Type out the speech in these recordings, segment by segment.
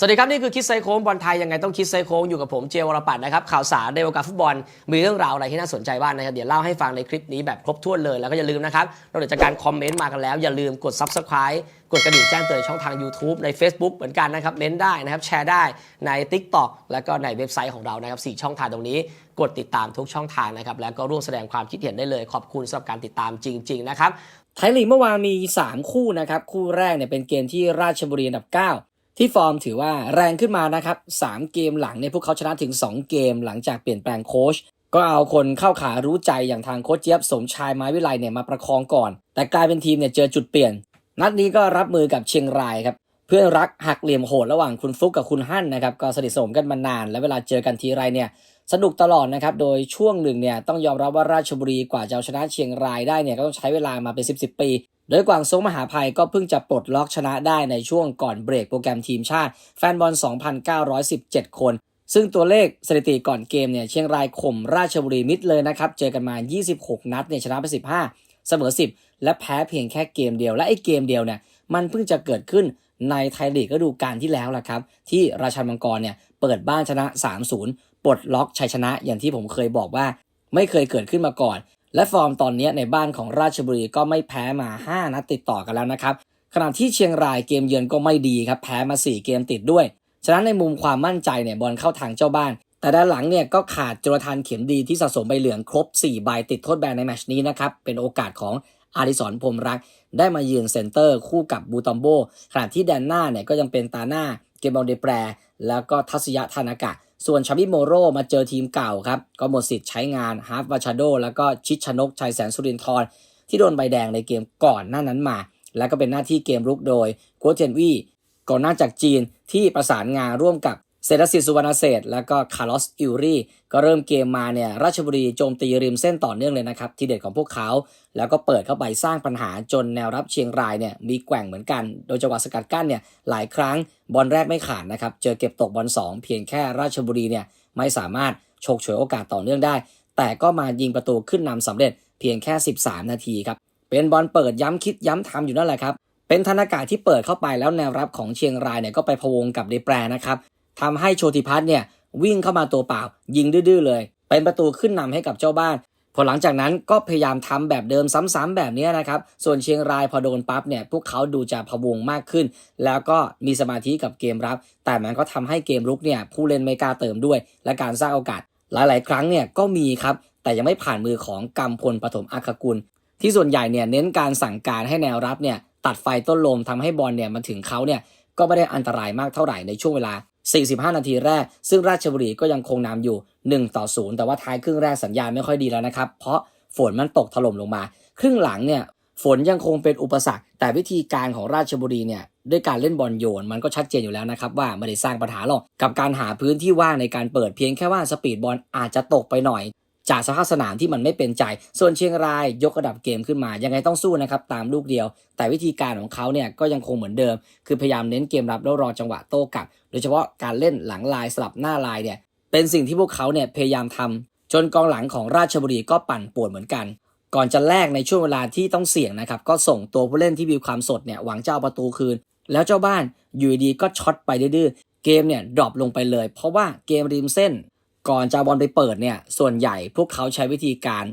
สวัสดีครับ นี่คือคิดไซโค้งบอลไทยยังไงต้องคิดไซโค้งอยู่กับผมเจวรปัตนะครับข่าวสารในวงการฟุตบอลมีเรื่องราวอะไรที่น่าสนใจบ้างนะครับเดี๋ยวเล่าให้ฟังในคลิปนี้แบบครบถ้วนเลยแล้วก็อย่าลืมนะครับเราจากการคอมเมนต์มากันแล้ว อย่าลืมกด Subscribe กดกระดิ่งแจ้งเตือนช่องทาง YouTube ใน Facebook เหมือนกันนะครับเม้นได้นะครับแชร์ได้ใน TikTok แล้วก็ในเว็บไซต์ของเรานะครับสี่ช่องทางตรงนี้ กดติดตามทุกช่องทางนะครับแล้วก็ร่วมแสดงความคิดเห็นได้เลย ขอบคุณสำหรับการติดตามจริง ๆ นะครับไทยลีกเมื่อวานมี 3 คู่นะครับคู่แรกเนี่ยเป็นเกมที่ราชบุรีอันดับ 9 ที่ฟอร์มถือว่าแรงขึ้นมานะครับ3เกมหลังเนี่ยพวกเขาชนะถึง 2 เกมหลังจากเปลี่ยนแปลงโค้ชก็เอาคนเข้าขารู้ใจอย่างทางโค้ชเจี๊ยบสมชายไม้วิไลเนี่ยมาประคองก่อน แต่กลายเป็นทีมเนี่ยเจอจุดเปลี่ยน นัดนี้ก็รับมือกับเชียงรายครับเพื่อนรักหักเหลี่ยมโหดระหว่างคุณฟลุกกับคุณฮั่นนะครับก็สนิทสนมกันมานาน และเวลาเจอกันทีไรเนี่ยสนุกตลอดนะครับโดยช่วงหนึ่งเนี่ยต้องยอมรับว่าราชบุรีกว่าจะเอาชนะเชียงรายได้เนี่ยก็ต้องใช้เวลามาเป็น 10 10ปี โดยกวางซงมหาภัยก็เพิ่งจะปลดล็อกชนะได้ในช่วงก่อนเบรกโปรแกรมทีมชาติ แฟนบอล 2,917 คน ซึ่งตัวเลขสถิติก่อนเกมเนี่ยเชียงรายข่มราชบุรีมิดเลยนะครับ เจอกันมา 26 นัดเนี่ยชนะไป 15 เสมอ 10 และแพ้เพียงแค่เกมเดียว และไอ้เกมเดียวเนี่ยมันเพิ่งจะเกิดขึ้นในไทยลีกฤดูกาลที่แล้วล่ะครับ ที่ราชันมังกรเนี่ยเปิดบ้านชนะ 3-0 ปลดล็อกชัยชนะอย่างที่ผมเคยบอกว่า ไม่เคยเกิดขึ้นมาก่อน และฟอร์มตอนนี้ในบ้านของราชบุรีก็ไม่แพ้มา 5 นัดติดต่อกันแล้วนะครับ ขณะที่เชียงรายเกมเยือนก็ไม่ดีครับแพ้มา 4 เกมติดด้วย ฉะนั้นในมุมความมั่นใจเนี่ยบอลเข้าทางเจ้าบ้าน แต่ด้านหลังเนี่ยก็ขาดจุลธานเข็มดีที่สะสมใบเหลืองครบ 4 ใบติดโทษแบนในแมชนี้นะครับ เป็นโอกาสของอาริสรพรมรัก ได้มายืนเซนเตอร์คู่กับบูตอมโบ ขณะที่แดนหน้าเนี่ยก็ยังเป็นตาหน้าเกมบอลเดแปร แล้วก็ทัศยะธานากะ ส่วนชาบิโมโรมาเจอทีมเก่าครับ ก็หมดสิทธิ์ใช้งานฮาร์ฟวาชาโดแล้วก็ชิดชนกชัยแสนสุรินทร์ที่โดนใบแดงในเกมก่อนหน้านั้นมา แล้วก็เป็นหน้าที่เกมรุกโดยกัวเจนวีก่อนหน้าจากจีนที่ประสานงานร่วมกับ เศรษฐศิสุวรรณเศษฐ์แล้วก็คาร์ลอสอิวรีก็เริ่มเกมมาเนี่ยราชบุรีโจมตีริมเส้นต่อเนื่องเลยนะครับ ที่เด็ดของพวกเขา แล้วก็เปิดเข้าไปสร้างปัญหาจนแนวรับเชียงรายเนี่ยมีแกว่งเหมือนกัน โดยจังหวะสกัดกั้นเนี่ยหลายครั้งบอลแรกไม่ขาดนะครับ เจอเก็บตกบอล2 เพียงแค่ราชบุรีเนี่ยไม่สามารถฉกฉวยโอกาสต่อเนื่องได้ แต่ก็มายิงประตูขึ้นนำสำเร็จเพียงแค่ 13 นาทีครับเป็นบอลเปิดย้ำคิดย้ำทำอยู่นั่นแหละครับเป็นธนากาศที่เปิดเข้าไปแล้วแนวรับของเชียงรายเนี่ยก็ไปพวงกับเดแปรนะครับ ทำให้โชติพัฒน์เนี่ยวิ่งเข้ามาตัวเปล่า ยิงดื้อเลย เป็นประตูขึ้นนำให้กับเจ้าบ้าน พอหลังจากนั้นก็พยายามทำแบบเดิมซ้ำๆแบบนี้นะครับ ส่วนเชียงรายพอโดนปั๊บเนี่ยพวกเขาดูจะพะวงมากขึ้น แล้วก็มีสมาธิกับเกมรับ แต่มันก็ทำให้เกมรุกเนี่ยผู้เล่นไม่กล้าเติมด้วย และการสร้างโอกาส หลาย ๆ ครั้งเนี่ยก็มีครับแต่ยังไม่ผ่านมือของกำพลปฐมอัคกุล ที่ส่วนใหญ่เนี่ยเน้นการสั่งการให้แนวรับเนี่ยตัดไฟต้นลมทำให้บอลเนี่ยมันถึงเขาเนี่ยก็ไม่ได้อันตรายมากเท่าไหร่ในช่วงเวลา 45 นาทีแรก ซึ่งราชบุรีก็ยังคงนำอยู่ 1 ต่อ 0 แต่ว่าท้ายครึ่งแรกสัญญาณไม่ค่อยดีแล้วนะครับ เพราะฝนมันตกถล่มลงมา ครึ่งหลังเนี่ยฝนยังคงเป็นอุปสรรค แต่วิธีการของราชบุรีเนี่ยด้วยการเล่นบอลโยน มันก็ชัดเจนอยู่แล้วนะครับ ว่าไม่ได้สร้างปัญหาหรอกกับการหาพื้นที่ว่างในการเปิดเพียงแค่ว่าสปีดบอลอาจจะตกไปหน่อย จากสภาพสนามที่มันไม่เป็นใจ ส่วนเชียงรายยกระดับเกมขึ้นมา ยังไงต้องสู้นะครับตามลูกเดียว แต่วิธีการของเขาเนี่ยก็ยังคงเหมือนเดิม คือพยายามเน้นเกมรับแล้วรอจังหวะโต้กลับ โดยเฉพาะการเล่นหลังลายสลับหน้าลายเนี่ยเป็นสิ่งที่พวกเขาเนี่ยพยายามทำจนกองหลังของราชบุรีก็ปั่นป่วนเหมือนกัน ก่อนจะแลกในช่วงเวลาที่ต้องเสี่ยงนะครับ ก็ส่งตัวผู้เล่นที่มีความสดเนี่ยหวังจะเอาประตูคืน แล้วเจ้าบ้านอยู่ดีก็ช็อตไปดื้อเกมเนี่ยดรอปลงไปเลย เพราะว่าเกมริมเส้น ก่อนจะบอลไปเปิดเนี่ยส่วนใหญ่พวกเขาใช้วิธีการ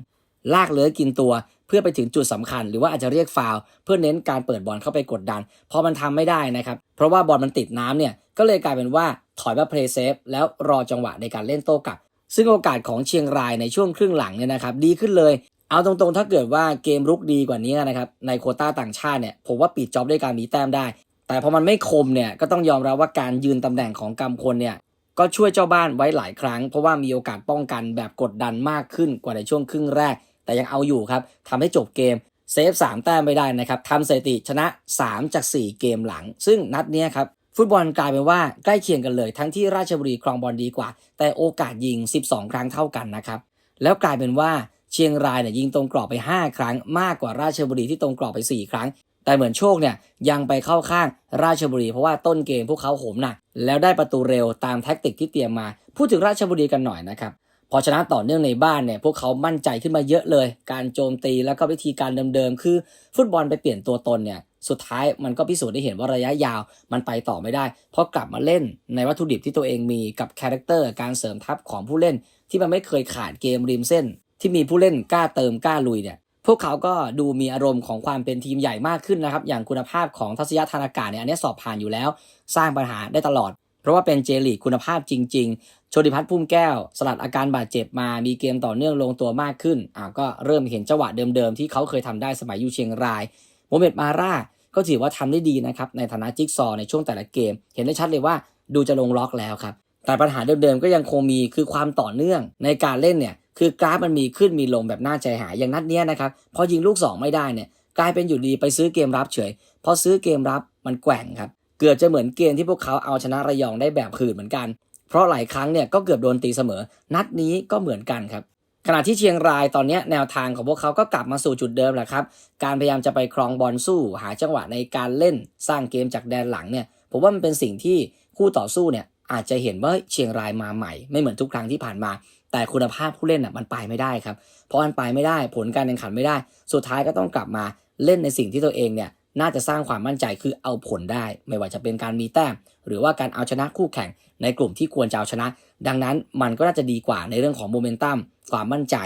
ลากเลื้อยกินตัว เพื่อไปถึงจุดสำคัญ หรือว่าอาจจะเรียกฟาวเพื่อเน้นการเปิดบอลเข้าไปกดดันพอมันทำไม่ได้นะครับ เพราะว่าบอลมันติดน้ำเนี่ย ก็เลยกลายเป็นว่าถอยมาเพลย์เซฟแล้วรอจังหวะในการเล่นโต้กลับ ซึ่งโอกาสของเชียงรายในช่วงครึ่งหลังเนี่ยนะครับดีขึ้นเลย เอาตรงๆ ถ้าเกิดว่าเกมรุกดีกว่านี้นะครับในโคต้าต่างชาติเนี่ยผมว่าปิดจ็อบด้วยการมีแต้มได้ แต่พอมันไม่คมเนี่ยก็ต้องยอมรับว่าการยืนตำแหน่งของกำพลเนี่ยก็ช่วยเจ้าบ้านไว้หลายครั้ง เพราะว่ามีโอกาสป้องกันแบบกดดันมากขึ้นกว่าในช่วงครึ่งแรก แต่ยังเอาอยู่ครับทำให้จบเกมเซฟ3แต้มไม่ได้นะครับทำสถิติชนะ 3 จาก 4 เกมหลัง ซึ่งนัดเนี้ยครับ ฟุตบอลกลายเป็นว่าใกล้เคียงกันเลย ทั้งที่ราชบุรีครองบอลดีกว่า แต่โอกาสยิง 12 ครั้งเท่ากันนะครับ แล้วกลายเป็นว่าเชียงรายเนี่ยยิงตรงกรอบไป 5 ครั้ง มากกว่าราชบุรีที่ตรงกรอบไป 4 ครั้ง แต่เหมือนโชคเนี่ยยังไปเข้าข้างราชบุรี เพราะว่าต้นเกมพวกเขาโหมหนักแล้วได้ประตูเร็วตามแท็กติกที่เตรียมมา พูดถึงราชบุรีกันหน่อยนะครับพอชนะต่อเนื่องในบ้านเนี่ยพวกเขามั่นใจขึ้นมาเยอะเลย การโจมตีแล้วก็วิธีการเดิมๆ คือ ฟุตบอลไปเปลี่ยนตัวตนเนี่ย สุดท้ายมันก็พิสูจน์ได้เห็นว่าระยะยาวมันไปต่อไม่ได้ เพราะกลับมาเล่นในวัตถุดิบที่ตัวเองมีกับคาแรคเตอร์การเสริมทัพของผู้เล่น ที่มันไม่เคยขาดเกมริมเส้น ที่มีผู้เล่นกล้าเติมกล้าลุยเนี่ยพวกเขาก็ดูมีอารมณ์ของความเป็นทีมใหญ่มากขึ้นนะครับ อย่างคุณภาพของทัศยธานอากาศเนี่ยอันนี้สอบผ่านอยู่แล้ว สร้างปัญหาได้ตลอด เพราะว่าเป็นเจลีคุณภาพจริง ๆ โชติพัฒน์พุ่มแก้ว สลัดอาการบาดเจ็บมา มีเกมต่อเนื่องลงตัวมากขึ้นอ่าก็เริ่มเห็นจังหวะเดิมๆ ที่เขาเคยทำได้สมัยอยู่เชียงรายโมเมดมาร่า ก็ถือว่าทำได้ดีนะครับในฐานะจิ๊กซอว์ในช่วงแต่ละเกม เห็นได้ชัดเลยว่าดูจะลงล็อกแล้วครับแต่ปัญหาเดิมๆก็ยังคงมีคือความต่อเนื่องในการเล่นเนี่ยคือกราฟมันมีขึ้นมีลงแบบน่าใจหายอย่างนัดเนี้ยนะครับพอยิงลูก 2 ไม่ได้เนี่ยกลายเป็นอยู่ดีไปซื้อเกมรับเฉยพอซื้อเกมรับมันแกว่งครับเกือบจะเหมือนเกมที่พวกเขาเอาชนะระยองได้แบบขืนเหมือนกัน เพราะหลายครั้งเนี่ยก็เกือบโดนตีเสมอ นัดนี้ก็เหมือนกันครับ ขณะที่เชียงรายตอนนี้แนวทางของพวกเขาก็กลับมาสู่จุดเดิมแหละครับ การพยายามจะไปครองบอลสู้ หาจังหวะในการเล่นสร้างเกมจากแดนหลังเนี่ยผมว่ามันเป็นสิ่งที่คู่ต่อสู้เนี่ยอาจจะเห็นว่าเชียงรายมาใหม่ ไม่เหมือนทุกครั้งที่ผ่านมา แต่คุณภาพผู้เล่นน่ะมันไปไม่ได้ครับเพราะมันไปไม่ได้ผลการแข่งขันไม่ได้ สุดท้ายก็ต้องกลับมาเล่นในสิ่งที่ตัวเองเนี่ย น่าจะสร้างความมั่นใจคือเอาผลได้ ไม่ว่าจะเป็นการมีแต้ม หรือว่าการเอาชนะคู่แข่งในกลุ่มที่ควรจะเอาชนะ ดังนั้นมันก็น่าจะดีกว่าในเรื่องของโมเมนตัมความมั่นใจ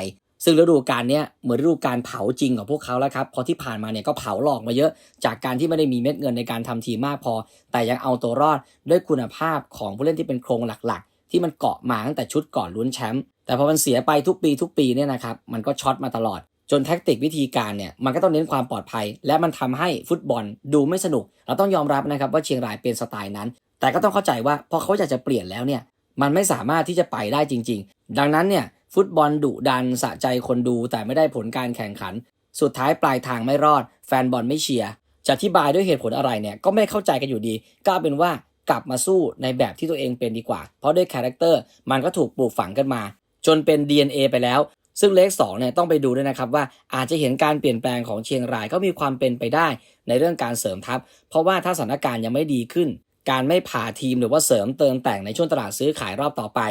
ซึ่งฤดูกาลนี้เหมือนฤดูกาลเผาจริงของพวกเขาแล้วครับ พอที่ผ่านมาเนี่ยก็เผาหลอกมาเยอะ จากการที่ไม่ได้มีเม็ดเงินในการทำทีมมากพอ แต่ยังเอาตัวรอดด้วยคุณภาพของผู้เล่นที่เป็นโครงหลักๆ ที่มันเกาะมาตั้งแต่ชุดก่อนลุ้นแชมป์แต่พอมันเสียไปทุกปีทุกปีเนี่ยนะครับมันก็ช็อตมาตลอด จนแท็กติกวิธีการเนี่ยมันก็ต้องเน้นความปลอดภัย และมันทำให้ฟุตบอลดูไม่สนุก เราต้องยอมรับนะครับว่าเชียงรายเป็นสไตล์นั้น แต่ก็ต้องเข้าใจว่าพอเขาอยากจะเปลี่ยนแล้วเนี่ยมันไม่สามารถที่จะไปได้จริง ๆ ดังนั้นเนี่ยฟุตบอลดุดันสะใจคนดูแต่ไม่ได้ผลการแข่งขัน สุดท้ายปลายทางไม่รอด แฟนบอลไม่เชียร์จะอธิบายด้วยเหตุผลอะไรเนี่ยก็ไม่เข้าใจกันอยู่ดีก็เป็นว่ากลับมาสู้ในแบบที่ตัวเองเป็นดีกว่า เพราะด้วยคาแรคเตอร์มันก็ถูกปลูกฝังกันมา จนเป็น DNA ไปแล้ว ซึ่งเลข2เนี่ยต้องไปดูด้วยนะครับว่าอาจจะเห็นการเปลี่ยนแปลงของเชียงรายก็มีความเป็นไปได้ในเรื่องการเสริมทัพ เพราะว่าถ้าสถานการณ์ยังไม่ดีขึ้น การไม่ผ่าทีมหรือว่าเสริมเติมแต่งในช่วงตลาดซื้อขายรอบต่อไป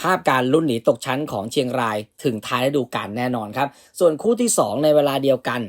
ภาพการลุ้นหนีตกชั้นของเชียงรายถึงท้ายฤดูกาลแน่นอนครับ ส่วนคู่ที่ 2 ในเวลาเดียวกัน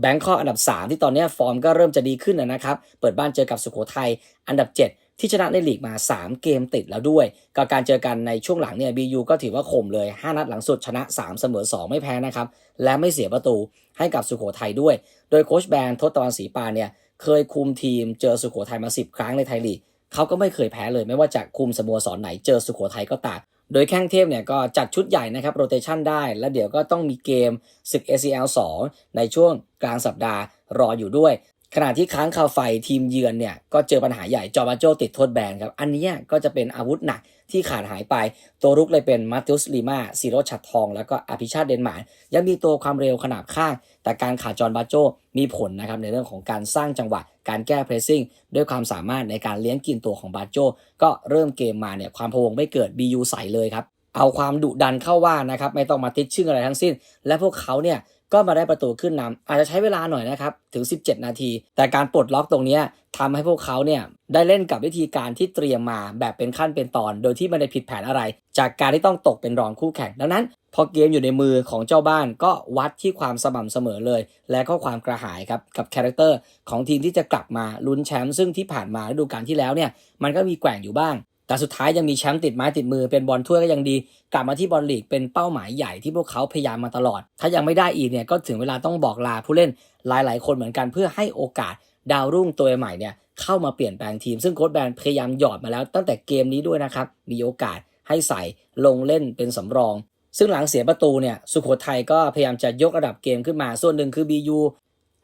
แบงคอกอันดับ 3 ที่ตอนนี้ฟอร์มก็เริ่มจะดีขึ้นนะครับ เปิดบ้านเจอกับสุโขทัยอันดับ 7 ที่ชนะในลีกมา 3 เกมติดแล้วด้วยกับการเจอกันในช่วงหลังเนี่ยบียูก็ถือว่าข่มเลย 5 นัดหลังสุดชนะ 3 เสมอ 2 ไม่แพ้นะครับ และไม่เสียประตูให้กับสุโขทัยด้วย โดยโค้ชแบนทศตวรรณศรีปานเนี่ยเคยคุมทีมเจอสุโขทัยมา 10 ครั้งในไทยลีกเขาก็ไม่เคยแพ้เลย ไม่ว่าจะคุมสโมสรไหนเจอสุโขทัยก็ตามโดยแข้งเทพเนี่ยก็จัดชุดใหญ่นะครับโรเตชันได้ แล้วเดี๋ยวก็ต้องมีเกมศึก ACL 2 ในช่วงกลางสัปดาห์รออยู่ด้วย ขณะที่ค้างคาวไฟทีมเยือนเนี่ยก็เจอปัญหาใหญ่จอร์บาโจติดโทษแบนครับ อันนี้ก็จะเป็นอาวุธหนักที่ขาดหายไป ตัวรุกเลยเป็นมาติอุสลีมาซีโรชัดทอง แล้วก็อภิชาติเดนมาร์กยังมีตัวความเร็วขนาบข้าง แต่การขาดจอร์บาโจมีผลนะครับในเรื่องของการสร้างจังหวะ การแก้เพรสซิ่ง ด้วยความสามารถในการเลี้ยงกินตัวของบาโจก็เริ่มเกมมาเนี่ยความพวงไม่เกิด BU ใสเลยครับเอาความดุดันเข้าว่านะครับไม่ต้องมาติดชื่ออะไรทั้งสิ้น และพวกเขาเนี่ย ก็มาได้ประตูขึ้นนำอาจจะใช้เวลาหน่อยนะครับ ถึง 17 นาที แต่การปลดล็อกตรงนี้ยทำให้พวกเขาเนี่ยได้เล่นกับวิธีการที่เตรียมมาแบบเป็นขั้นเป็นตอน โดยที่ไม่ได้ผิดแผนอะไร จากการที่ต้องตกเป็นรองคู่แข่งดังนั้น พอเกมอยู่ในมือของเจ้าบ้านก็วัดที่ความสม่ำเสมอเลย และก็ความกระหายครับกับคาแรคเตอร์ของทีมที่จะกลับมาลุ้นแชมป์ซึ่งที่ผ่านมาฤดูกาลที่แล้วเนี่ยมันก็มีแกว่งอยู่บ้าง แต่สุดท้ายยังมีแชมป์ติดไม้ติดมือเป็นบอลถ้วยก็ยังดี กลับมาที่บอลลีกเป็นเป้าหมายใหญ่ที่พวกเขาพยายามมาตลอด ถ้ายังไม่ได้อีกเนี่ยก็ถึงเวลาต้องบอกลาผู้เล่นหลาย ๆ คนเหมือนกันเพื่อให้โอกาสดาวรุ่งตัวใหม่เนี่ยเข้ามาเปลี่ยนแปลงทีม ซึ่งโค้ชแบนพยายามหยอดมาแล้วตั้งแต่เกมนี้ด้วยนะครับมีโอกาสให้ใส่ลงเล่นเป็นสำรอง ซึ่งหลังเสียประตูเนี่ยสุโขทัยก็พยายามจะยกระดับเกมขึ้นมาส่วนหนึ่งคือ BU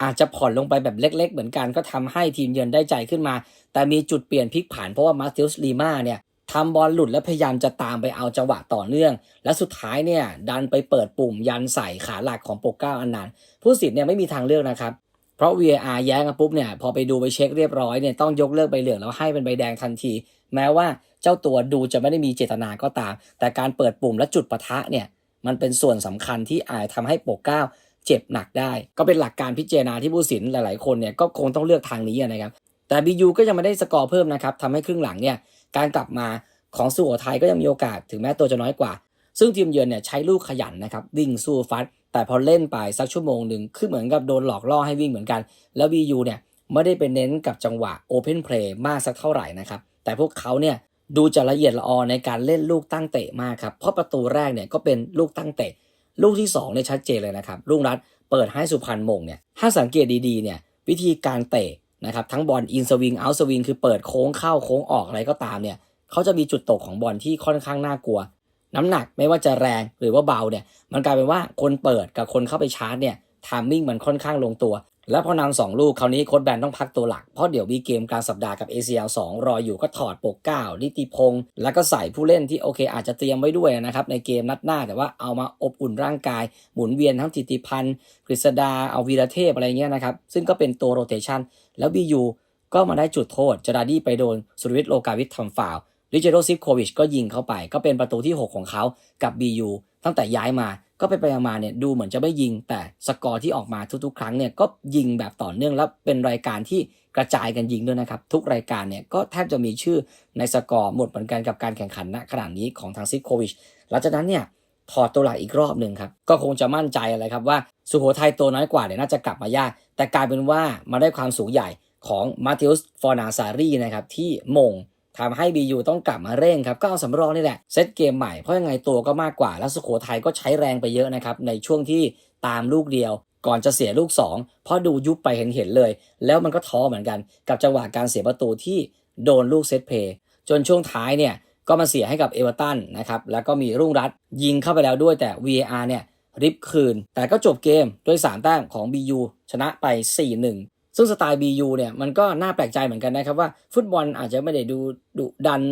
อาจจะผ่อนลงไปแบบเล็ก ๆ เหมือนกันก็ทำให้ทีมเยือนได้ใจขึ้นมา แต่มีจุดเปลี่ยนพลิกผันเพราะว่ามาร์ติอุสลีมาเนี่ยทำบอลหลุดและพยายามจะตามไปเอาจังหวะต่อเนื่อง และสุดท้ายเนี่ยดันไปเปิดปุ่มยันใส่ขาหลักของโปกเก้าอันนั้นผู้สิทธิ์เนี่ยไม่มีทางเลือกนะครับ เพราะ VAR แย้งกันปุ๊บเนี่ยพอไปดูไปเช็คเรียบร้อยเนี่ยต้องยกเลิกใบเหลืองแล้วให้เป็นใบแดงทันที แม้ว่าเจ้าตัวดูจะไม่ได้มีเจตนาก็ตาม แต่การเปิดปุ่มและจุดปะทะเนี่ยมันเป็นส่วนสำคัญที่อาจทำให้โปกเก้า เจ็บหนักได้ ก็เป็นหลักการพิจารณาที่ผู้สินหลาย ๆ คนเนี่ยก็คงต้องเลือกทางนี้นะครับ แต่ BU ก็ยังไม่ได้สกอร์เพิ่มนะครับทำให้ครึ่งหลังเนี่ยการกลับมาของสุโขทัยก็ยังมีโอกาสถึงแม้ตัวจะน้อยกว่า ซึ่งทีมเยือนเนี่ยใช้ลูกขยันนะครับวิ่งสู้ฟัด แต่พอเล่นไปสักชั่วโมงหนึ่งคือเหมือนกับโดนหลอกล่อให้วิ่งเหมือนกัน แล้ว BU เนี่ยไม่ได้ไปเน้นกับจังหวะ Open Play มากสักเท่าไหร่นะครับแต่พวกเขาเนี่ยดูจะละเอียดละออในการเล่นลูกตั้งเตะมากครับ เพราะประตูแรกเนี่ยก็เป็นลูกตั้งเตะ ลูกที่2เนี่ยชัดเจนเลยนะครับลุงรัตเปิดให้สุพรรณมงเนี่ยถ้าสังเกตดีๆเนี่ยวิธีการเตะนะครับทั้งบอลอินสวิงเอาสวิงคือเปิดโค้งเข้าโค้งออกอะไรก็ตามเนี่ยเขาจะมีจุดตกของบอลที่ค่อนข้างน่ากลัว น้ำหนักไม่ว่าจะแรงหรือว่าเบาเนี่ยมันกลายเป็นว่าคนเปิดกับคนเข้าไปชาร์จเนี่ยทามมิ่งมันค่อนข้างลงตัว แล้วพอนำสองลูกคราวนี้โค้ชแบนต้องพักตัวหลัก เพราะเดี๋ยวมีเกมกลางสัปดาห์กับ ACL 2 รออยู่ก็ถอดปกเก้านิติพงศ์แล้วก็ใส่ผู้เล่นที่โอเค อาจจะเตรียมไว้ด้วยนะครับ ในเกมนัดหน้าแต่ว่าเอามาอบอุ่นร่างกาย หมุนเวียนทั้งติติพันธ์กฤษดาเอาวีรเทพอะไรเงี้ยนะครับ ซึ่งก็เป็นตัวโรเตชันแล้วบียูก็มาได้จุดโทษจราดีไปโดนสุรวิทย์โลกาวิทย์ทำฟาวลิเจโรซิฟโควิชก็ยิงเข้าไป ก็เป็นประตูที่ 6 ของเขากับ BU ตั้งแต่ย้ายมา ก็ไปไปมาเนี่ยดูเหมือนจะไม่ยิง แต่สกอร์ที่ออกมาทุกๆ ครั้งเนี่ยก็ยิงแบบต่อเนื่องแล้วเป็นรายการที่กระจายกันยิงด้วยนะครับ ทุกรายการเนี่ยก็แทบจะมีชื่อในสกอร์หมดเหมือนกันกับการแข่งขันณขนาดนี้ของทางซิโควิชหลังจากนั้นเนี่ยถอดตัวหลักอีกรอบหนึ่งครับ ก็คงจะมั่นใจอะไรครับว่าสุโขทัยตัวน้อยกว่าเนี่ยน่าจะกลับมายาก แต่กลายเป็นว่ามาได้ความสูงใหญ่ของมาเท u สฟอร์นาซารีนะครับที่มง ทำให้ BU ต้องกลับมาเร่งครับก็เอาสำรองนี่แหละเซตเกมใหม่เพราะยังไงตัวก็มากกว่า แล้วสุโขทัยก็ใช้แรงไปเยอะนะครับในช่วงที่ตามลูกเดียว ก่อนจะเสียลูก 2 เพราะดูยุบไปเห็นเห็นเลย แล้วมันก็ท้อเหมือนกัน กับจังหวะการเสียประตูที่โดนลูกเซตเพย์จนช่วงท้ายเนี่ยก็มาเสียให้กับเอเวอร์ตันนะครับแล้วก็มีรุ่งรัตยิงเข้าไปแล้วด้วยแต่ VAR เนี่ยริบคืน แต่ก็จบเกมด้วย3แต้มของ BU ชนะไป 4-1 ซึ่งสไตล์ BU เนี่ยมันก็น่าแปลกใจเหมือนกันนะครับว่า ฟุตบอลอาจจะไม่ได้ดูดุดัน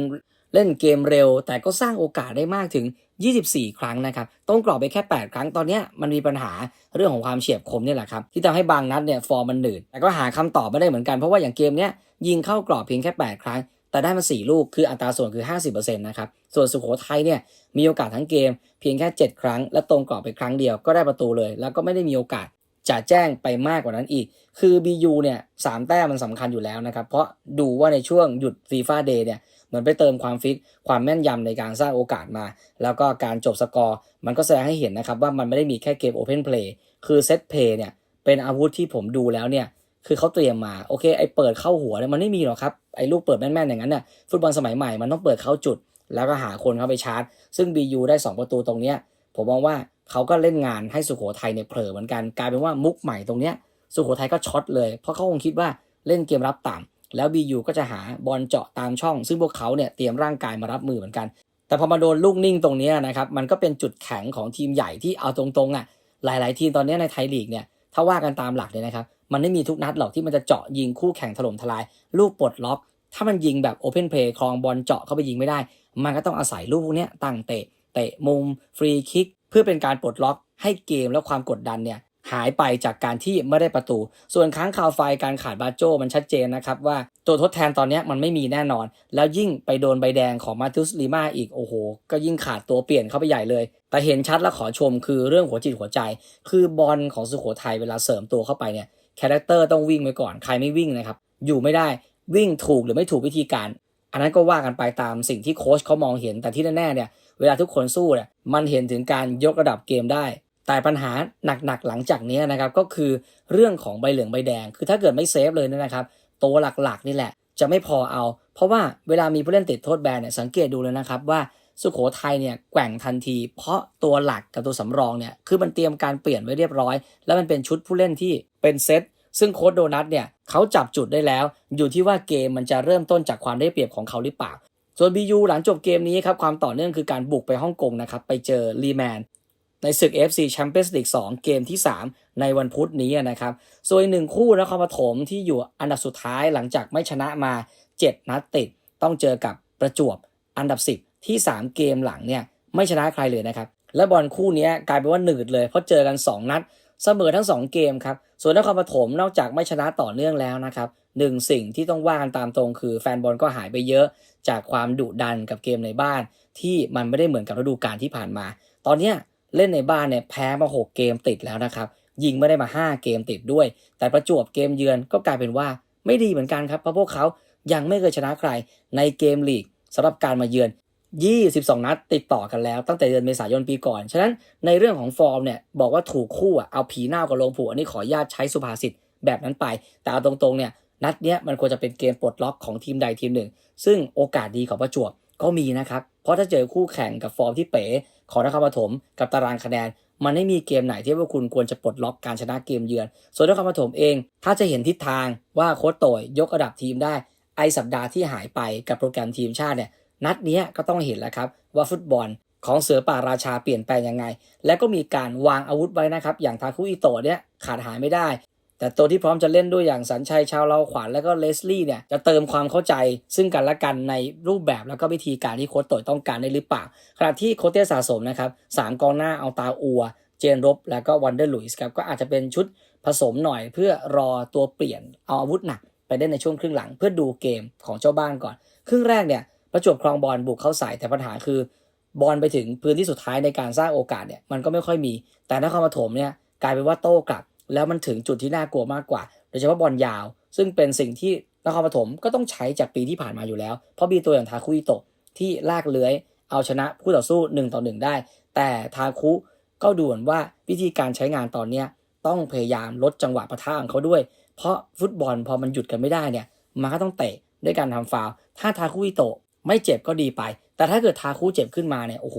เล่นเกมเร็ว แต่ก็สร้างโอกาสได้มากถึง 24 ครั้งนะครับต้องกรอบไปแค่ 8 ครั้งตอนเนี้ยมันมีปัญหาเรื่องของความเฉียบคมนี่แหละครับที่ทำให้บางนัดเนี่ยฟอร์มมันหนืดแต่ก็หาคำตอบไม่ได้เหมือนกันเพราะว่าอย่างเกมเนี้ยยิงเข้ากรอบเพียงแค่ 8 ครั้ง แต่ได้มา 4 ลูกคืออัตราส่วนคือ 50%นะครับส่วนสุโขทัยเนี่ยมีโอกาสทั้งเกมเพียงแค่ 7 ครั้ง และตรงกรอบไปครั้งเดียวก็ได้ประตูเลย แล้วก็ไม่ได้มีโอกาส จะแจ้งไปมากกว่านั้นอีก คือ BU เนี่ยสามแต้มมันสำคัญอยู่แล้วนะครับ เพราะดูว่าในช่วงหยุดฟีฟ่าเดย์เนี่ยเหมือนไปเติมความฟิต ความแม่นยำในการสร้างโอกาสมา แล้วก็การจบสกอร์ มันก็แสดงให้เห็นนะครับว่ามันไม่ได้มีแค่เกม Open Play คือเซตเพย์เนี่ยเป็นอาวุธที่ผมดูแล้วเนี่ยคือเขาเตรียมมาโอเคไอ้เปิดเข้าหัวเนี่ยมันไม่มีหรอกครับไอ้ลูกเปิดแม่นๆอย่างนั้นเนี่ยฟุตบอลสมัยใหม่มันต้องเปิดเข้าจุด แล้วก็หาคนเข้าไปชาร์จ ซึ่ง BU ได้สองประตูตรงเนี้ย ผมมองว่าเขาก็เล่นงานให้สุโขทัยเนี่ยเผลอเหมือนกันกลายเป็นว่ามุกใหม่ตรงเนี้ยสุโขทัยก็ช็อตเลย เพราะเขาคงคิดว่าเล่นเกมรับต่ำแล้ว BU ก็จะหาบอลเจาะตามช่อง ซึ่งพวกเขาเนี่ยเตรียมร่างกายมารับมือเหมือนกัน แต่พอมาโดนลูกนิ่งตรงเนี้ยนะครับมันก็เป็นจุดแข็งของทีมใหญ่ที่เอาตรงๆอะหลาย ๆ ทีมตอนนี้ในไทยลีกเนี่ยถ้าว่ากันตามหลักเนี่ยนะครับมันไม่มีทุกนัดหรอกที่มันจะเจาะยิงคู่แข่งถล่มทลาย ลูกปลดล็อก ถ้ามันยิงแบบโอเพนเพย์คลองบอลเจาะเข้าไปยิงไม่ได้ มันก็ต้องอาศัยลูกพวกเนี้ตั้งเตะ เตะมุมฟรีคิก เพื่อเป็นการปลดล็อกให้เกมและความกดดันเนี่ยหายไปจากการที่ไม่ได้ประตู ส่วนค้างคาวไฟการขาดบาโจมันชัดเจนนะครับว่าตัวทดแทนตอนนี้มันไม่มีแน่นอน แล้วยิ่งไปโดนใบแดงของมาตุสลีมาอีกโอ้โห ก็ยิ่งขาดตัวเปลี่ยนเข้าไปใหญ่เลย แต่เห็นชัดและขอชมคือเรื่องหัวจิตหัวใจ คือบอลของสุโขทัยเวลาเสริมตัวเข้าไปเนี่ยคาแรคเตอร์ต้องวิ่งไปก่อนใครไม่วิ่งนะครับอยู่ไม่ได้วิ่งถูกหรือไม่ถูกวิธีการ อันนั้นก็ว่ากันไปตามสิ่งที่โค้ชเขามองเห็นแต่ที่แน่ๆเนี่ย เวลาทุกคนสู้เนี่ยมันเห็นถึงการยกระดับเกมได้ แต่ปัญหาหนักๆหลังจากนี้นะครับก็คือเรื่องของใบเหลืองใบแดง คือถ้าเกิดไม่เซฟเลยนยนะครับ ตัวหลักๆนี่แหละ จะไม่พอเอา เพราะว่าเวลามีผู้เล่นติดโทษแบนเนี่ยสังเกตดูเลยนะครับว่าสุโขทัยเนี่ยแกว่งทันที เพราะตัวหลักกับตัวสำรองเนี่ยคือมันเตรียมการเปลี่ยนไว้เรียบร้อย แล้วมันเป็นชุดผู้เล่นที่เป็นเซตซึ่งโค้ดโดนัทเนี่ยเขาจับจุดได้แล้ว อยู่ที่ว่าเกมมันจะเริ่มต้นจากความได้เปรียบของเขาหรือเปล่า ส่วน BU หลังจบเกมนี้ครับความต่อเนื่องคือการบุกไปฮ่องกงนะครับไปเจอลีแมนในศึก FC Champions League 2 เกมที่ 3 ในวันพุธนี้นะครับ ส่วนอีกหนึ่งคู่นครปฐมที่อยู่อันดับสุดท้ายหลังจากไม่ชนะมา 7 นัดติด ต้องเจอกับประจวบอันดับ 10 ที่ 3 เกมหลังเนี่ยไม่ชนะใครเลยนะครับ และบอลคู่นี้กลายเป็นว่าหนืดเลย เพราะเจอกัน 2 นัด เสมอทั้ง 2 เกมครับ ส่วนนครปฐมนอกจากไม่ชนะต่อเนื่องแล้วนะครับหนึ่งสิ่งที่ต้องว่ากันตามตรงคือแฟนบอลก็หายไปเยอะจากความดุดันกับเกมในบ้าน ที่มันไม่ได้เหมือนกับฤดูกาลที่ผ่านมา ตอนเนี้เล่นในบ้านเนี่ยแพ้มา 6 เกมติดแล้วนะครับยิงไม่ได้มา 5 เกมติดด้วย แต่ประจวบเกมเยือนก็กลายเป็นว่าไม่ดีเหมือนกันครับเพราะพวกเขายังไม่เคยชนะใครในเกมลีกสำหรับการมาเยือน 22 นัดติดต่อกันแล้วตั้งแต่เดือนเมษายนปีก่อน ฉะนั้นในเรื่องของฟอร์มเนี่ยบอกว่าถูกคู่อะเอาผีหน้ากับลงผัวอันนี้ขอญาตใช้สุภาษิตแบบนั้นไป แต่เอาตรงๆเนี่ยนัดเนี้ยมันควรจะเป็นเกมปลดล็อกของทีมใดทีมหนึ่ง ซึ่งโอกาสดีของประจวบก็มีนะครับ เพราะถ้าเจอคู่แข่งกับฟอร์มที่เป๋ของนครปฐมกับตารางคะแนน มันไม่มีเกมไหนที่พวกคุณควรจะปลดล็อกการชนะเกมเยือน ส่วนนครปฐมเอง ถ้าจะเห็นทิศทางว่าโค้ชโตยยกระดับทีมได้ไอสัปดาห์ที่หายไปกับโปรแกรมทีมชาติเนี่ย นัดนี้ก็ต้องเห็นแล้วครับว่าฟุตบอลของเสือป่าราชาเปลี่ยนแปลงยังไง และก็มีการวางอาวุธไว้นะครับ อย่างทาคุอิโตะเนี่ยขาดหายไม่ได้ แต่ตัวที่พร้อมจะเล่นด้วยอย่างสัญชัยชาวเราขวัญแล้วก็เลสลี่เนี่ยจะเติมความเข้าใจซึ่งกันและกันในรูปแบบแล้วก็วิธีการที่โค้ชโตยต้องการได้หรือเปล่าขณะที่โค้ชเต้สะสมนะครับสามกองหน้าเอาตาอัว เจนรบ แล้วก็วันเดอร์ลุยส์ครับก็อาจจะเป็นชุดผสมหน่อยเพื่อรอตัวเปลี่ยนเอาอาวุธหนักไปเล่นในช่วงครึ่งหลัง เพื่อดูเกมของเจ้าบ้านก่อน ครึ่งแรกเนี่ย ประจวบครองบอลบุกเข้าใส่แต่ปัญหาคือบอลไปถึงพื้นที่สุดท้ายในการสร้างโอกาสเนี่ยมันก็ไม่ค่อยมี แต่นครปฐมเนี่ยกลายเป็นว่าโต้กลับ แล้วมันถึงจุดที่น่ากลัวมากกว่า โดยเฉพาะบอลยาว ซึ่งเป็นสิ่งที่นครปฐมก็ต้องใช้จากปีที่ผ่านมาอยู่แล้ว เพราะมีตัวอย่างทาคุอิโตะที่ลากเลื้อย เอาชนะคู่ต่อสู้1ต่อ1ได้ แต่ทาคุก็ดูเหมือนว่าวิธีการใช้งานตอนเนี้ยต้องพยายามลดจังหวะประทะของเขาด้วย เพราะฟุตบอลพอมันหยุดกันไม่ได้เนี่ยมันก็ต้องเตะด้วยการทำฟาวถ้าทาคุอิโตะ ไม่เจ็บก็ดีไป แต่ถ้าเกิดทาคุเจ็บขึ้นมาเนี่ยโอ้โห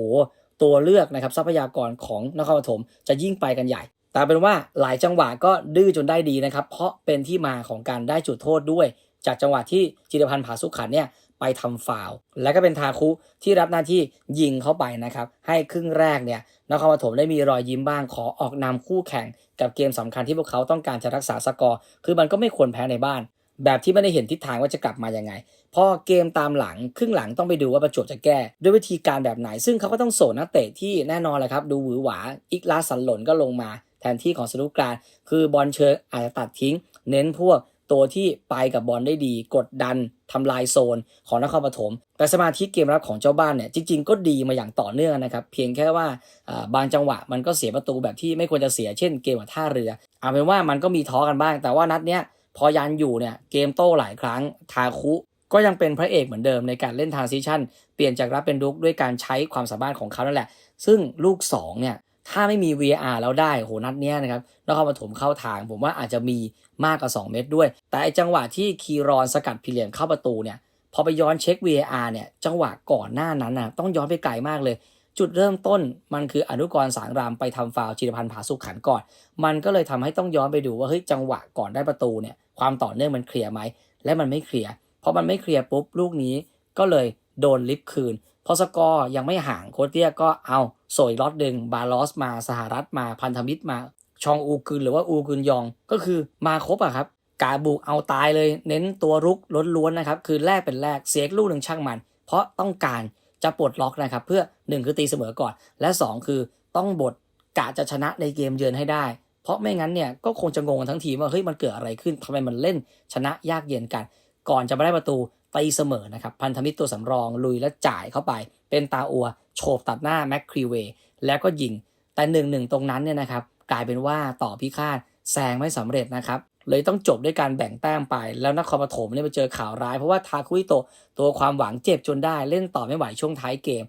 ตัวเลือกนะครับทรัพยากรของนครปฐมจะยิ่งไปกันใหญ่ แต่เป็นว่าหลายจังหวะก็ดื้อจนได้ดีนะครับ เพราะเป็นที่มาของการได้จุดโทษด้วย จากจังหวะที่จิรพันธ์ผาสุขันเนี่ยไปทำฟาวและก็เป็นทาคุที่รับหน้าที่ยิงเข้าไปนะครับ ให้ครึ่งแรกเนี่ยนครปฐมได้มีรอยยิ้มบ้างขอออกนำคู่แข่ง กับเกมสำคัญที่พวกเขาต้องการจะรักษาสกอร์ คือมันก็ไม่ควรแพ้ในบ้าน แบบที่ไม่ได้เห็นทิศทางว่าจะกลับมายังไงพอเกมตามหลังครึ่งหลังต้องไปดูว่าประจวบจะแก้ ด้วยวิธีการแบบไหน ซึ่งเขาก็ต้องโสนนักเตะที่แน่นอนแหละครับ ดูหวือหวาอีกลาสันหล่นก็ลงมา แทนที่ของสนุกการ คือบอลเชิงอาจจะตัดทิ้ง เน้นพวกตัวที่ไปกับบอลได้ดี กดดันทำลายโซนของนครปฐมแต่สมาธิเกมรับของเจ้าบ้านเนี่ยจริง ๆ ก็ดีมาอย่างต่อเนื่องนะครับ เพียงแค่ว่าอ่าบางจังหวะมันก็เสียประตูแบบที่ไม่ควรจะเสียเช่นเกมกับท่าเรือเอาเป็นว่ามันก็มีท้อกันบ้าง แต่ว่านัดเนี้ย พอยันอยู่เนี่ยเกมโต้หลายครั้งทาคุก็ยังเป็นพระเอกเหมือนเดิมในการเล่นทางซิชันเปลี่ยนจากรับเป็นลุกด้วยการใช้ความสามารถของเขานั่นแหละ ซึ่งลูก2เนี่ยถ้าไม่มี VR แล้วได้โหนัดเนี้ยนะครับนครปฐมเข้าทาง ผมว่าอาจจะมีมากกว่า 2 เม็ดด้วย แต่จังหวะที่คีรอนสกัดพิเลียนเข้าประตูเนี่ยพอไปย้อนเช็ค VAR เนี่ยจังหวะก่อนหน้านั้นนะต้องย้อนไปไกลมากเลย จุดเริ่มต้นมันคืออนุกรณ์สางรามไปทำฟาวจิรพันธ์ผาสุขขันก่อน มันก็เลยทำให้ต้องย้อนไปดูว่าเฮ้ยจังหวะก่อนได้ประตูเนี่ยความต่อเนื่องมันเคลียร์ไหมและมันไม่เคลียร์พอมันไม่เคลียร์ปุ๊บลูกนี้ก็เลยโดนลิฟต์คืนพอสกอร์ยังไม่ห่างโคเตียก็เอาโซยล็อตดึงบาลอสมาสหรัฐมาพันธมิตรมาชองอูกึนหรือว่าอูกึนยองก็คือมาครบอะครับกาบุกเอาตายเลย เน้นตัวรุกล้วนๆนะครับ คือแรกเป็นแรกเสียกลูกหนึ่งช่างมัน เพราะต้องการ จะปลดล็อกนะครับ เพื่อ 1 คือตีเสมอก่อน และ 2 คือต้องบทกะจะชนะในเกมเยือนให้ได้ เพราะไม่งั้นเนี่ยก็คงจะงงกันทั้งทีว่าเฮ้ยมันเกิดอะไรขึ้นทำไมมันเล่นชนะยากเย็นกัน ก่อนจะมาได้ประตูตีเสมอนะครับพันธมิตรตัวสำรองลุยและจ่ายเข้าไป เป็นตาอัวโฉบตัดหน้าแม็กครีเวย์แล้วก็ยิงแต่หนึ่งหนึ่งตรงนั้นเนี่ยนะครับกลายเป็นว่าต่อพิฆาตแซงไม่สำเร็จนะครับ เลยต้องจบด้วยการแบ่งแต้มไป แล้วนครปฐมเนี่ยไปเจอข่าวร้าย เพราะว่าทาคุอิโตตัวความหวังเจ็บจนได้เล่นต่อไม่ไหวช่วงท้ายเกม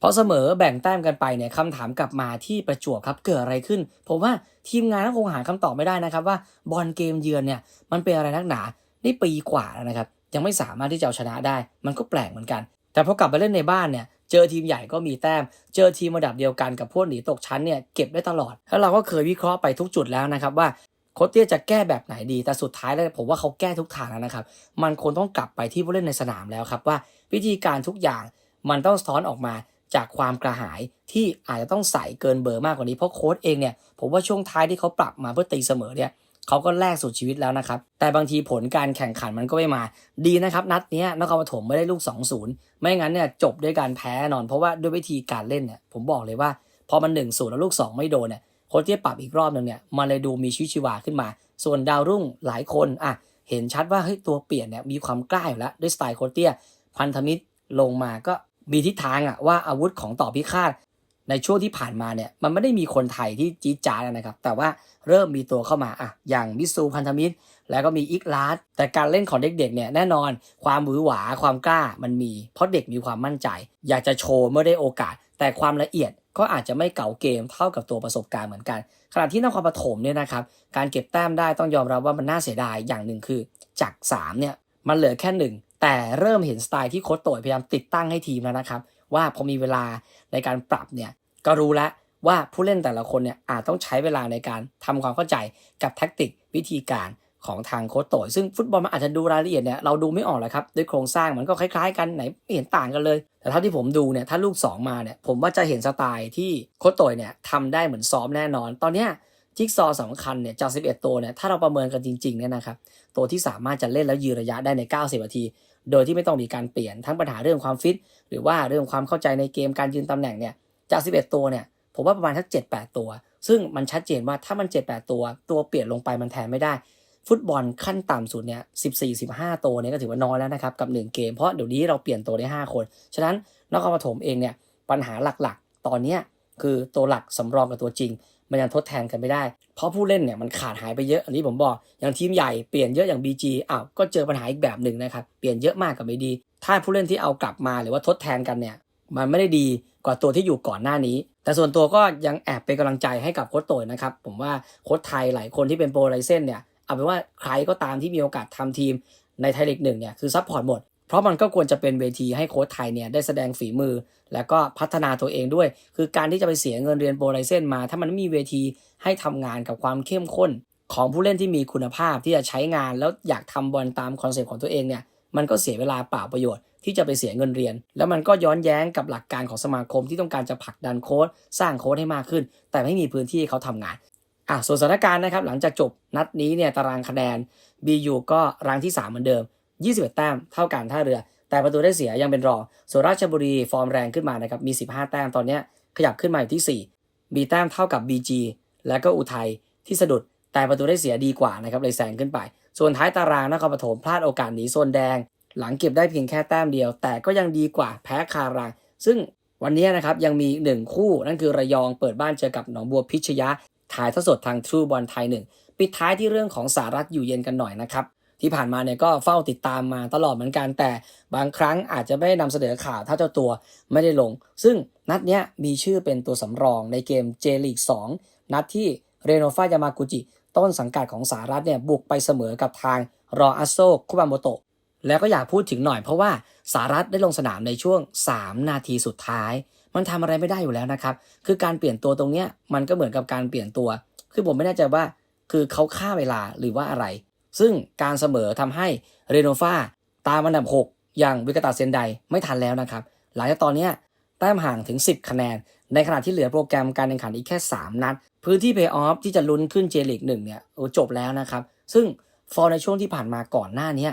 พอเสมอแบ่งแต้มกันไปเนี่ยคำถามกลับมาที่ประจวบครับเกิดอะไรขึ้นผมว่าทีมงานก็คงหาคำตอบไม่ได้นะครับ ว่าบอลเกมเยือนเนี่ยมันเป็นอะไรนักหนานี่ปีกว่าแล้วนะครับ ยังไม่สามารถที่จะเอาชนะได้ มันก็แปลกเหมือนกัน แต่พอกลับไปเล่นในบ้านเนี่ยเจอทีมใหญ่ก็มีแต้ม เจอทีมระดับเดียวกันกับพวกหนีตกชั้นเนี่ยเก็บได้ตลอด แล้วเราก็เคยวิเคราะห์ไปทุกจุดแล้วนะครับว่า โค้ชเตี้ยจะแก้แบบไหนดี แต่สุดท้ายแล้วผมว่าเขาแก้ทุกทางแล้วนะครับ มันควรต้องกลับไปที่ผู้เล่นในสนามแล้วครับว่าวิธีการทุกอย่างมันต้องสะท้อนออกมาจากความกระหายที่อาจจะต้องใส่เกินเบอร์มากกว่านี้เพราะโค้ชเองเนี่ยผมว่าช่วงท้ายที่เขาปรับมาเพื่อตีเสมอเนี่ยเขาก็แลกสุดชีวิตแล้วนะครับ แต่บางทีผลการแข่งขันมันก็ไม่มา ดีนะครับ นัดนี้นครปฐมไม่ได้ลูก 2-0 ไม่งั้นเนี่ยจบด้วยการแพ้แน่นอน เพราะว่าด้วยวิธีการเล่นเนี่ยผมบอกเลยว่า พอมัน 1-0 แล้วลูก 2 ไม่โดนเนี่ย ค้ชที่ปรับอีกรอบหนึ่งเนี่ยมันเลยดูมีชีวิตชีวาขึ้นมา ส่วนดาวรุ่งหลายคนอะเห็นชัดว่าเฮ้ยตัวเปลี่ยนเนี่ยมีความกล้าอยู่แล้วด้วยสไตล์โคเตียพันธมิตรลงมาก็มีทิศทางอะว่าอาวุธของต่อพิฆาตในช่วงที่ผ่านมาเนี่ยมันไม่ได้มีคนไทยที่จี๊ดจ๊าดนะครับ แต่ว่าเริ่มมีตัวเข้ามาอะอย่างมิซูพันธมิตร แล้วก็มีอิกลาสแต่การเล่นของเด็กๆเนี่ยแน่นอนความหวือหวาความกล้ามันมี เพราะเด็กมีความมั่นใจ อยากจะโชว์เมื่อได้โอกาส แต่ความละเอียด ก็อาจจะไม่เก่าเกมเท่ากับตัวประสบการณ์เหมือนกัน ขณะที่นครปฐมเนี่ยนะครับการเก็บแต้มได้ต้องยอมรับว่ามันน่าเสียดายอย่างหนึ่งคือ จาก3เนี่ยมันเหลือแค่หนึ่งแต่เริ่มเห็นสไตล์ที่โค้ชโต่อยพยายามติดตั้งให้ทีมแล้วนะครับ ว่าพอมีเวลาในการปรับเนี่ยก็รู้แล้วว่าผู้เล่นแต่ละคนเนี่ยอาจต้องใช้เวลาในการทำความเข้าใจกับแท็กติกวิธีการ ของทางโค้ชโต่อยซึ่งฟุตบอลมันอาจจะดูรายละเอียดเนี่ยเราดูไม่ออกหรอกครับด้วยโครงสร้างมันก็คล้ายๆกันไหนไม่เห็นต่างกันเลย แต่เท่าที่ผมดูเนี่ยถ้าลูก 2 มาเนี่ยผมว่าจะเห็นสไตล์ที่โค้ชโต่อยเนี่ยทำได้เหมือนซ้อมแน่นอน ตอนเนี้ยจิ๊กซอว์สำคัญเนี่ยจาก 11 ตัวเนี่ยถ้าเราประเมินกันจริงๆเนี่ยนะครับตัวที่สามารถจะเล่นแล้วยืนระยะได้ใน 90 นาที โดยที่ไม่ต้องมีการเปลี่ยนทั้งปัญหาเรื่องความฟิต หรือว่าเรื่องความเข้าใจในเกมการยืนตำแหน่งเนี่ยจาก 11 ตัวเนี่ยผมว่าประมาณทัก7-8 ตัว ซึ่งมันชัดเจนว่าถ้ามัน 7-8 ตัว ตัวเปลี่ยนลงไปมันแทนไม่ได้ ฟุตบอลขั้นต่ำสุดเนี่ย14-15 ตัวเนี่ยก็ถือว่าน้อยแล้วนะครับ กับ 1 เกม เพราะเดี๋ยวนี้เราเปลี่ยนตัวได้ 5 คน ฉะนั้นนครปฐมเองเนี่ยปัญหาหลักๆ ตอนเนี้ยคือตัวหลักสำรองกับตัวจริง มันยังทดแทนกันไม่ได้ เพราะผู้เล่นเนี่ยมันขาดหายไปเยอะอันนี้ผมบอก อย่างทีมใหญ่เปลี่ยนเยอะอย่าง BG อ้าวก็เจอปัญหาอีกแบบหนึ่งนะครับเปลี่ยนเยอะมากกับไม่ดี ถ้าผู้เล่นที่เอากลับมาหรือว่าทดแทนกันเนี่ยมันไม่ได้ดีกว่าตัวที่อยู่ก่อนหน้านี้ แต่ส่วนตัวก็ยังแอบเป็นกำลังใจให้กับโค้ชโตยนะครับผมว่าโค้ชไทยหลายคนที่เป็นโปรไลเซนเนี่ย เอาเป็นว่าใครก็ตามที่มีโอกาสทำทีมในไทยลีกหนึ่งเนี่ยคือซัพพอร์ตหมด เพราะมันก็ควรจะเป็นเวทีให้โค้ชไทยเนี่ยได้แสดงฝีมือ แล้วก็พัฒนาตัวเองด้วย คือการที่จะไปเสียเงินเรียนโปรไลเซนมา ถ้ามันไม่มีเวทีให้ทำงานกับความเข้มข้น ของผู้เล่นที่มีคุณภาพที่จะใช้งานแล้วอยากทำบอลตามคอนเซ็ปต์ของตัวเองเนี่ยมันก็เสียเวลาเปล่าประโยชน์ที่จะไปเสียเงินเรียน แล้วมันก็ย้อนแย้งกับหลักการของสมาคมที่ต้องการจะผลักดันโค้ชสร้างโค้ชให้มากขึ้น แต่ไม่มีพื้นที่ให้เขาทำงาน อะส่วนสถานการณ์นะครับ หลังจากจบนัดนี้เนี่ยตารางคะแนน BU ก็รังที่ 3 เหมือนเดิม 21 แต้มเท่ากันท่าเรือ แต่ประตูได้เสียยังเป็นรองส่วนราชบุรีฟอร์มแรงขึ้นมานะครับมี 15 แต้มตอนนี้ขยับขึ้นมาอยู่ที่ 4 มีแต้มเท่ากับ BG และก็อุทัยที่สะดุดแต่ประตูได้เสียดีกว่านะครับเลยแซงขึ้นไป ส่วนท้ายตารางนครปฐมพลาดโอกาสหนีโซนแดง หลังเก็บได้เพียงแค่แต้มเดียว แต่ก็ยังดีกว่าแพ้คาราง ซึ่งวันนี้นะครับยังมีหนึ่งคู่นั่นคือระยองเปิดบ้านเจอกับหนองบัวพิชยะ ถ่ายทอดสดทางทรูบอลไทยหนึ่งปิดท้ายที่เรื่องของสารัฐอยู่เย็นกันหน่อยนะครับที่ผ่านมาเนี่ยก็เฝ้าติดตามมาตลอดเหมือนกัน แต่บางครั้งอาจจะไม่ได้นำเสนอข่าวถ้าเจ้าตัวไม่ได้ลง ซึ่งนัดเนี้ยมีชื่อเป็นตัวสำรองในเกมเจลีก2นัดที่เรโนฟายามากุจิ ต้นสังกัดของสหรัฐเนี่ยบุกไปเสมอกับทางรออัสโซคุบาโมโตะแล้วก็อยากพูดถึงหน่อยเพราะว่าสหรัฐได้ลงสนามในช่วง 3 นาทีสุดท้าย มันทำอะไรไม่ได้อยู่แล้วนะครับ คือการเปลี่ยนตัวตรงเนี้ยมันก็เหมือนกับการเปลี่ยนตัว คือผมไม่แน่ใจว่าคือเขาฆ่าเวลาหรือว่าอะไร ซึ่งการเสมอทำให้เรโนฟาตามอันดับ 6 อย่างวิกตาเซนไดไม่ทันแล้วนะครับ หลังจากตอนเนี้ยแต้มห่างถึง 10 คะแนน ในขณะที่เหลือโปรแกรมการแข่งขันอีกแค่ 3 นัด พื้นที่เพย์ออฟที่จะลุ้นขึ้นเจลีกหนึ่งเนี่ยโอ้จบแล้วนะครับ ซึ่งฟอร์ในช่วงที่ผ่านมาก่อนหน้านี้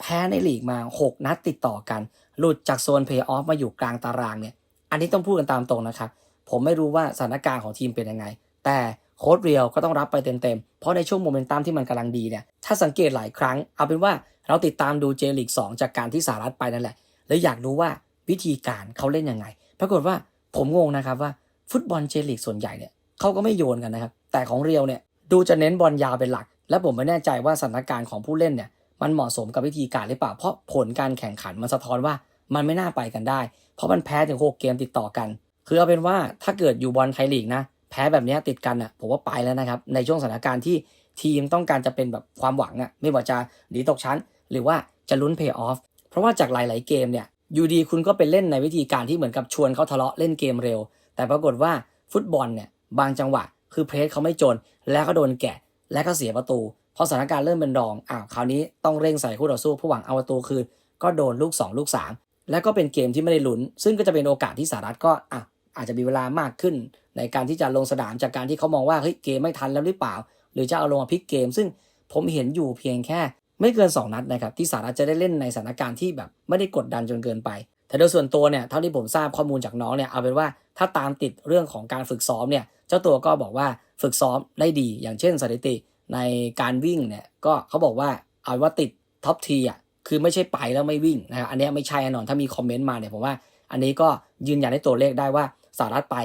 แพ้ในลีกมา 6 นัดติดต่อกัน หลุดจากโซนเพย์ออฟมาอยู่กลางตารางเนี่ย นนี้ต้องพูดกันตามตรงนะครับ ผมไม่รู้ว่าสถานการณ์ของทีมเป็นยังไง แต่โค้ดเรียวก็ต้องรับไปเต็มๆ เพราะในช่วงโมเมนตัมที่มันกำลังดีเนี่ย ถ้าสังเกตหลายครั้ง เอาเป็นว่าเราติดตามดูเจลีก2จากการที่สหรัฐไปนั่นแหละ แล้วอยากรู้ว่าวิธีการเขาเล่นยังไง ปรากฏว่าผมงงนะครับว่าฟุตบอลเจลีกส่วนใหญ่เนี่ยเขาก็ไม่โยนกันนะครับ แต่ของเรียวเนี่ยดูจะเน้นบอลยาวเป็นหลัก และผมไม่แน่ใจว่าสถานการณ์ของผู้เล่นเนี่ยมันเหมาะสมกับวิธีการหรือเปล่า เพราะผลการแข่งขันมันสะท้อนว่า มันไม่น่าไปกันได้ เพราะมันแพ้ถึง6เกมติดต่อกัน คือเอาเป็นว่าถ้าเกิดอยู่บอลไทยลีกนะ แพ้แบบนี้ติดกันอะ ผมว่าไปแล้วนะครับ ในช่วงสถานการณ์ที่ทีมต้องการจะเป็นแบบความหวังอะ ไม่ว่าจะหนีตกชั้น หรือว่าจะลุ้นเพย์ออฟ เพราะว่าจากหลาย ๆ เกมเนี่ย อยู่ดีคุณก็ไปเล่นในวิธีการที่เหมือนกับชวนเขาทะเลาะเล่นเกมเร็ว แต่ปรากฏว่าฟุตบอลเนี่ยบางจังหวะ คือเพรสเขาไม่จน แล้วก็โดนแกะ แล้วก็เสียประตู พอสถานการณ์เริ่มเป็นรอง อ้าว คราวนี้ต้องเร่งใส่คู่ต่อสู้เพื่อหวังเอาประตูคืน ก็โดนลูก 2 ลูก3 แล้วก็เป็นเกมที่ไม่ได้ลุ้น ซึ่งก็จะเป็นโอกาสที่สหรัฐก็อะอาจจะมีเวลามากขึ้น ในการที่จะลงสนามจากการที่เขามองว่าเฮ้ยเกมไม่ทันแล้วหรือเปล่า หรือจะเอาลงมาพลิกเกม ซึ่งผมเห็นอยู่เพียงแค่ ไม่เกิน 2 นัดนะครับที่สหรัฐจะได้เล่นในสถานการณ์ที่แบบไม่ได้กดดันจนเกินไป แต่โดยส่วนตัวเนี่ยเท่าที่ผมทราบข้อมูลจากน้องเนี่ยเอาเป็นว่าถ้าตามติดเรื่องของการฝึกซ้อมเนี่ยเจ้าตัวก็บอกว่าฝึกซ้อมได้ดี อย่างเช่นสถิติในการวิ่งเนี่ยก็เขาบอกว่าเอาว่าติดท็อปทีอะ คือไม่ใช่ไปแล้วไม่วิ่งนะครับอันนี้ไม่ใช่แน่นอนถ้ามีคอมเมนต์มาเนี่ยผมว่า อันนี้ก็ยืนยันให้ตัวเลขได้ว่าสหรัฐไป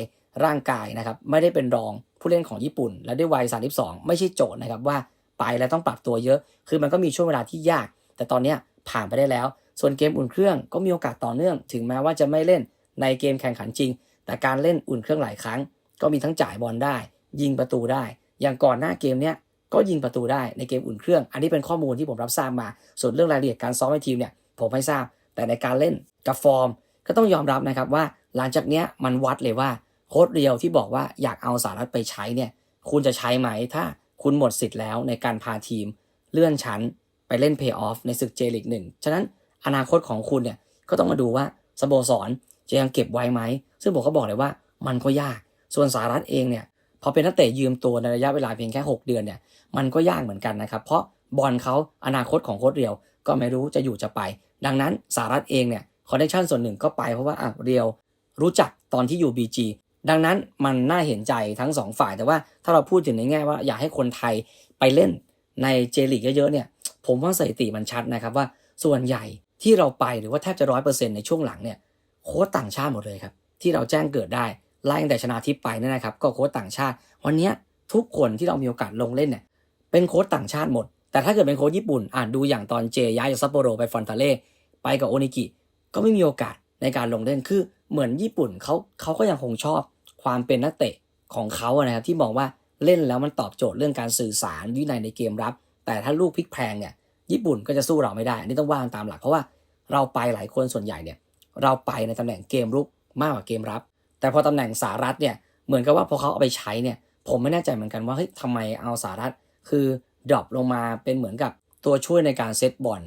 ร่างกายนะครับไม่ได้เป็นรองผู้เล่นของญี่ปุ่น และด้วยวัย 32 ไม่ใช่โจทย์นะครับว่าไปแล้วต้องปรับตัวเยอะ คือมันก็มีช่วงเวลาที่ยาก แต่ตอนนี้ผ่านไปได้แล้ว ส่วนเกมอุ่นเครื่องก็มีโอกาสต่อเนื่อง ถึงแม้ว่าจะไม่เล่นในเกมแข่งขันจริง แต่การเล่นอุ่นเครื่องหลายครั้ง ก็มีทั้งจ่ายบอลได้ ยิงประตูได้ อย่างก่อนหน้าเกมเนี้ย ก็ยิงประตูได้ในเกมอุ่นเครื่อง อันนี้เป็นข้อมูลที่ผมรับทราบมา ส่วนเรื่องรายละเอียดการซ้อมในทีมเนี่ยผมไม่ทราบ แต่ในการเล่นกับฟอร์ม ก็ต้องยอมรับนะครับว่า หลังจากเนี้ยมันวัดเลยว่าโค้ดเรียวที่บอกว่าอยากเอาสารัฐไปใช้เนี่ยคุณจะใช้ไหมถ้าคุณหมดสิทธิ์แล้วในการพาทีม เลื่อนชั้นไปเล่นเพย์ออฟในศึกเจลิกหนึ่งฉะนั้นอนาคตของคุณเนี่ยก็ต้องมาดูว่าสโมสรจะยังเก็บไว้ไหม ซึ่งผมก็บอกเลยว่ามันก็ยาก ส่วนสารัฐเองเนี่ย พอเป็นนักเตะยืมตัวในระยะเวลาเพียงแค่ 6 เดือนเนี่ยมันก็ยากเหมือนกันนะครับ เพราะบอลเขาอนาคตของโค้ดเรียว ก็ไม่รู้จะอยู่จะไป ดังนั้นสารัฐเองเนี่ยคอนเนคชั่นส่วนหนึ่งก็ไปเพราะว่าอะเรียวรู้จักตอนที่อยู่ BG ดังนั้นมันน่าเห็นใจทั้งสองฝ่ายแต่ว่าถ้าเราพูดถึงในแง่ว่าอยากให้คนไทยไปเล่นในเจลีกเยอะๆเนี่ยผมว่าสถิติมันชัดนะครับว่าส่วนใหญ่ที่เราไปหรือว่าแทบจะร้อยเปอร์เซ็นในช่วงหลังเนี่ยโค้ชต่างชาติหมดเลยครับ ที่เราแจ้งเกิดได้ ไล่ตั้งแต่ชนะทิพย์ไปเนยนะครับ ก็โค้ชต่างชาติ วันนี้ทุกคนที่เรามีโอกาสลงเล่นเนี่ยเป็นโค้ชต่างชาติหมด แต่ถ้าเกิดเป็นโค้ชญี่ปุ่นอ่านดูอย่างตอนเจย้ายจากซัปโปโรไปฟอนตาเล่ไปกับโอนิกิก็ไม่มีโอกาสในการลงเล่นคือเหมือนญี่ปุ่นเขาเขาก็ยังคงชอบความเป็นนักเตะของเขาอะนะครับที่มองว่าเล่นแล้วมันตอบโจทย์เรื่องการสื่อสารวินัยในเกมรับ แต่ถ้าลูกพลิกแพลงเนี่ยญี่ปุ่นก็จะสู้เราไม่ได้ อันนี้ต้องว่ากันตามหลักเพราะว่าเราไปหลายคนส่วนใหญ่เนี่ยเราไปในตำแหน่งเกมรุกมากกว่าเกมรับ แต่พอตำแหน่งสารัฐเนี่ยเหมือนกับว่าพอเขาเอาไปใช้เนี่ยผมไม่แน่ใจเหมือนกันว่าเฮ้ยทำไมเอาสารัฐคือดรอปลงมาเป็นเหมือนกับตัวช่วยในการเซตบอล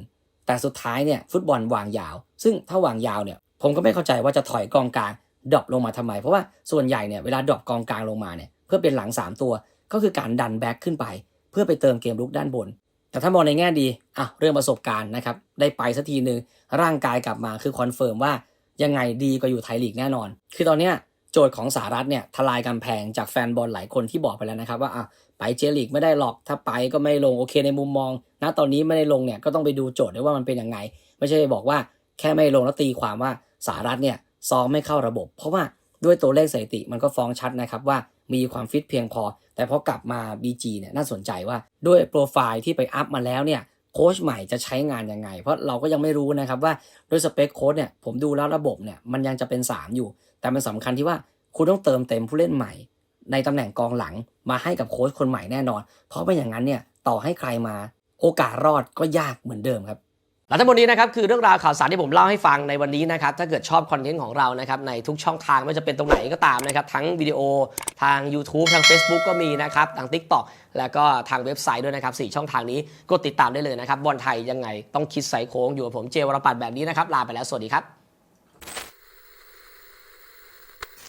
แต่สุดท้ายเนี่ยฟุตบอลวางยาว ซึ่งถ้าวางยาวเนี่ยผมก็ไม่เข้าใจว่าจะถอยกองกลางดรอปลงมาทำไม เพราะว่าส่วนใหญ่เนี่ยเวลาดรอปกองกลางลงมาเนี่ยเพื่อเป็นหลัง 3 ตัว ก็คือการดันแบ็คขึ้นไป เพื่อไปเติมเกมรุกด้านบน แต่ถ้ามองในแง่ดีอะเรื่องประสบการณ์นะครับได้ไปสักทีหนึ่งร่างกายกลับมาคือคอนเฟิร์มว่า ยังไงดีกว่าอยู่ไทยลีกแน่นอน คือตอนเนี้ยโจทย์ของสหรัฐเนี่ยทลายกำแพงจากแฟนบอลหลายคนที่บอกไปแล้วนะครับว่าอะไปเจลีกไม่ได้หรอกถ้าไปก็ไม่ลงโอเคในมุมมองณตอนนี้ไม่ได้ลงเนี่ยก็ต้องไปดูโจทย์ด้วยว่ามันเป็นยังไง ไม่ใช่บอกว่าแค่ไม่ลงแล้วตีความว่าสหรัฐเนี่ยซ้อมไม่เข้าระบบ เพราะว่าด้วยตัวเลขสถิติมันก็ฟ้องชัดนะครับว่ามีความฟิตเพียงพอ แต่พอกลับมา BG เนี่ยน่าสนใจว่าด้วยโปรไฟล์ที่ไปอัพมาแล้วเนี่ย โค้ชใหม่จะใช้งานยังไง เพราะเราก็ยังไม่รู้นะครับว่าด้วยสเปคโค้ชเนี่ยผมดูแล้วระบบเนี่ยมันยังจะเป็น 3 อยู่ แต่มันสำคัญที่ว่าคุณต้องเติมเต็มผู้เล่นใหม่ ในตำแหน่งกองหลังมาให้กับโค้ชคนใหม่แน่นอน เพราะไม่อย่างนั้นเนี่ยต่อให้ใครมา โอกาสรอดก็ยากเหมือนเดิมครับ และทั้งหมดนี้นะครับคือเรื่องราวข่าวสารที่ผมเล่าให้ฟังในวันนี้นะครับถ้าเกิดชอบคอนเทนต์ของเรานะครับในทุกช่องทางไม่ว่าจะเป็นตรงไหนก็ตามนะครับทั้งวิดีโอทาง YouTube ทาง Facebook ก็มีนะครับทาง TikTok แล้วก็ทางเว็บไซต์ด้วยนะครับสช่องทางนี้กดติดตามได้เลยนะครับบอลไทยยังไงต้องคิดใส่โค้งอยู่กับผมเจวรปัตแบบนี้นะครับลาไปแล้วสวัสดีครับ